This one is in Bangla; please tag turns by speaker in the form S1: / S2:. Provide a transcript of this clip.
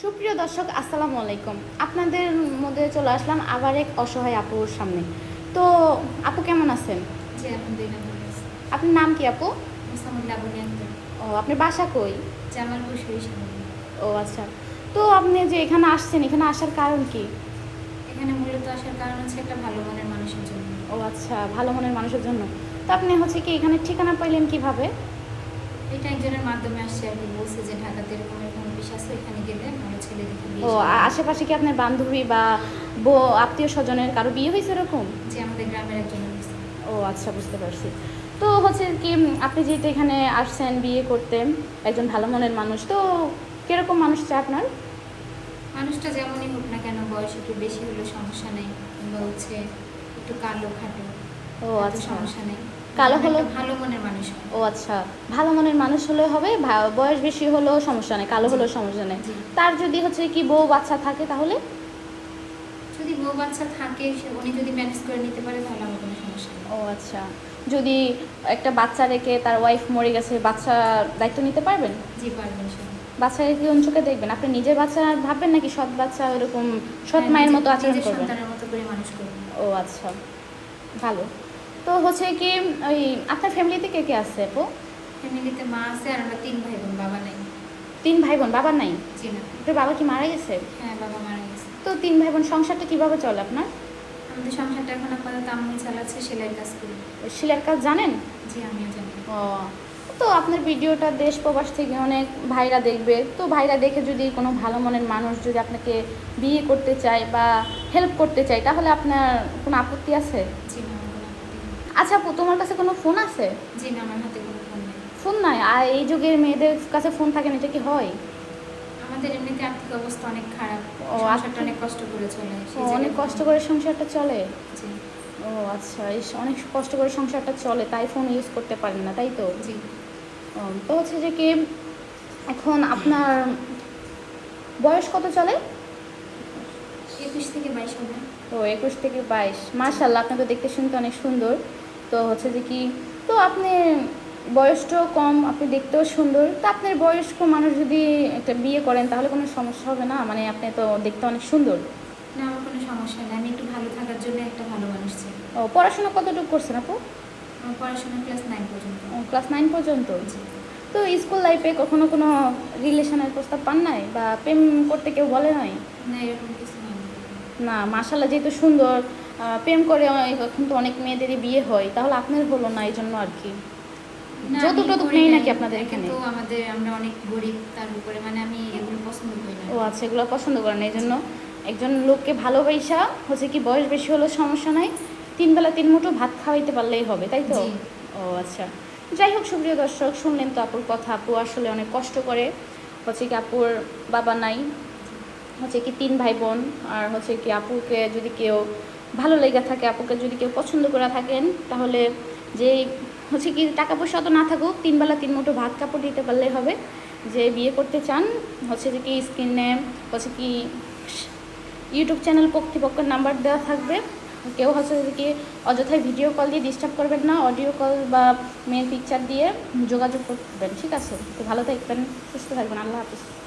S1: সুপ্রিয় দর্শক আসসালামু আলাইকুম। আপনাদের মধ্যে চলে আসলাম আবার এক অসহায় আপুর সামনে। তো আপু কেমন আছেন? আপনার নাম কি আপু? ও আপনি বাসা কই? ও আচ্ছা। তো আপনি যে এখানে আসছেন এখানে আসার কারণ কি?
S2: এখানে মূলত আসার কারণ হচ্ছে একটা ভালো মনের মানুষের জন্য।
S1: ও আচ্ছা ভালো মনের মানুষের জন্য। তো আপনি হচ্ছে কি এখানে ঠিকানা পাইলেন কীভাবে?
S2: এটা একজনের মাধ্যমে আসছে আর কি বলছে যে ঢাকাতে এরকম এরকম অফিস আছে এখানে গেলে ভালো ছেলে দেখে বিয়ে
S1: ও আশেপাশে কি আপনার বান্ধবী বা আত্মীয় স্বজনের কারও বিয়ে হয়েছে এরকম?
S2: যে আমাদের গ্রামের একজন
S1: ও আচ্ছা বুঝতে পারছি। তো হচ্ছে কি আপনি যেহেতু এখানে আসছেন বিয়ে করতে একজন ভালো মনের মানুষ তো কীরকম মানুষ চাই আপনার?
S2: মানুষটা যেমনই হোক না কেন বয়স একটু বেশি হলে সমস্যা নেই কিংবা হচ্ছে একটু কালো খাটো
S1: ও আচ্ছা।
S2: সমস্যা নেই।
S1: কালো হলো-
S2: ভালো মনের মানুষ
S1: ও আচ্ছা ভালো মনের মানুষ হলে হবে বয়স বেশি হলেও সমস্যা নেই কালো হলেও সমস্যা নেই। তার যদি হচ্ছে কি বউ বাচ্চা থাকে তাহলে?
S2: যদি বউ বাচ্চা থাকে উনি যদি ম্যানেজ করে নিতে পারে তাহলে আমার কোনো সমস্যা নেই।
S1: ও আচ্ছা যদি একটা বাচ্চা রেখে তার ওয়াইফ মরে গেছে বাচ্চা দায়িত্ব নিতে পারবেন?
S2: জি পারবেন
S1: বাচ্চাকে কি চোখে দেখবেন? আপনি নিজের বাচ্চা ভাববেন নাকি সৎ বাচ্চা ওরকম সৎ
S2: হ্যাঁ,
S1: মায়ের মতো আচরণ করবেন। ও আচ্ছা ভালো। তো হচ্ছে কি ওই আপনার ফ্যামিলিতে কে কে আছে আপু?
S2: ফ্যামিলিতে মা আছে আর আমরা তিন ভাই বোন বাবা নাই।
S1: তিন ভাই বোন বাবা নাই?
S2: জি না।
S1: আপনার বাবা কি মারা গেছে?
S2: হ্যাঁ বাবা মারা গেছে।
S1: তো তিন ভাই বোন সংসারটা কীভাবে চলে আপনার?
S2: আমাদের সংসারটা এখন আপাতত আম্মু চালাচ্ছে সেলাই কাজ করি।
S1: শিলার কাজ জানেন?
S2: জি আমিও জানি।
S1: ও তো আপনার ভিডিওটা দেশ প্রবাস থেকে অনেক ভাইরা দেখবে। তো ভাইরা দেখে যদি কোনো ভালো মনের মানুষ যদি আপনাকে বিয়ে করতে চায় বা হেল্প করতে চায় তাহলে আপনার কোনো আপত্তি আছে?
S2: জি না আমার কোনো আপত্তি নেই।
S1: আচ্ছা আপু তোমার কাছে কোনো ফোন আছে?
S2: জি না আমার হাতে কোনো ফোন নেই।
S1: ফোন নাই? আর এই যুগের মেয়েদের কাছে ফোন থাকে না এটা কি হয়?
S2: আমাদের এমনিতে আর্থিক অবস্থা অনেক খারাপ।
S1: ও,
S2: সংসারটা অনেক কষ্ট করে চলে সেই
S1: ও, অনেক কষ্ট করে সংসারটা চলে?
S2: জি।
S1: ও আচ্ছা এই অনেক কষ্ট করে সংসারটা চলে তাই ফোন ইউজ করতে পারেন না তাই তো?
S2: জি।
S1: ও, তো হচ্ছে যে কি এখন আপনার বয়স কত চলে?
S2: একুশ থেকে বাইশ হবে।
S1: তো একুশ থেকে বাইশ। মার্শাল্লাহ আপনাকে দেখতে শুনতে অনেক সুন্দর। তো হচ্ছে যে কি তো আপনি বয়সটাও কম আপনি দেখতেও সুন্দর। তো আপনার বয়স্ক মানুষ যদি একটা বিয়ে করেন তাহলে কোনো সমস্যা হবে না? মানে আপনি তো দেখতে অনেক সুন্দর।
S2: না আমার কোনো সমস্যা নেই। আমি একটু ভালো থাকার জন্য একটা ভালো মানুষ চাই।
S1: ও পড়াশোনা কতটুকু করছেন আপু?
S2: পড়াশোনা ক্লাস নাইন পর্যন্ত।
S1: ক্লাস নাইন পর্যন্ত? তো স্কুল লাইফে কখনো কোনো রিলেশনের প্রস্তাব পান নাই? বা প্রেম করতে কেউ বলে নাই?
S2: না এরকম কিছু
S1: না মাসাল্লাহ যেহেতু সুন্দর প্রেম করে অনেক- এখন তো অনেক মেয়েদেরই বিয়ে হয় তাহলে আপনার হলো না এই জন্য আর কি? নেই নাকি আপনাদের এখানে?
S2: কিন্তু আমাদের আমরা অনেক গরিব তার উপরে মানে আমি এগুলো পছন্দ করি না।
S1: ও আচ্ছা এগুলো পছন্দ করেন এই জন্য একজন লোককে ভালোবাসা হচ্ছে কি বয়স বেশি সমস্যা নাই তিন বেলা তিন মুঠো ভাত খাওয়াইতে পারলেই হবে তাই তো? ও আচ্ছা যাই হোক সুপ্রিয় দর্শক শুনলেন তো আপুর কথা আপু আসলে অনেক কষ্ট করে হচ্ছে কি আপুর বাবা নাই হচ্ছে কি তিন ভাই বোন আর হচ্ছে কি আপুকে যদি কেউ ভালো লেগে থাকে, আপুকে যদি কেউ পছন্দ করে থাকেন, তাহলে যে হচ্ছে কি টাকা পয়সা তো না থাকুক তিনবেলা তিন মুঠো ভাত কাপড় দিতে পারলেই হবে। যে বিয়ে করতে চান, হচ্ছে যে কি স্ক্রিনে হচ্ছে কি ইউটিউব চ্যানেল কর্তৃপক্ষের নাম্বার দেওয়া থাকবে। কেউ হচ্ছে কি অযথায় ভিডিও কল দিয়ে ডিস্টার্ব করবেন না অডিও কল বা মেয়ের পিকচার দিয়ে যোগাযোগ করবেন, ঠিক আছে? তো ভালো থাকবেন, সুস্থ থাকবেন, আল্লাহ হাফিজ।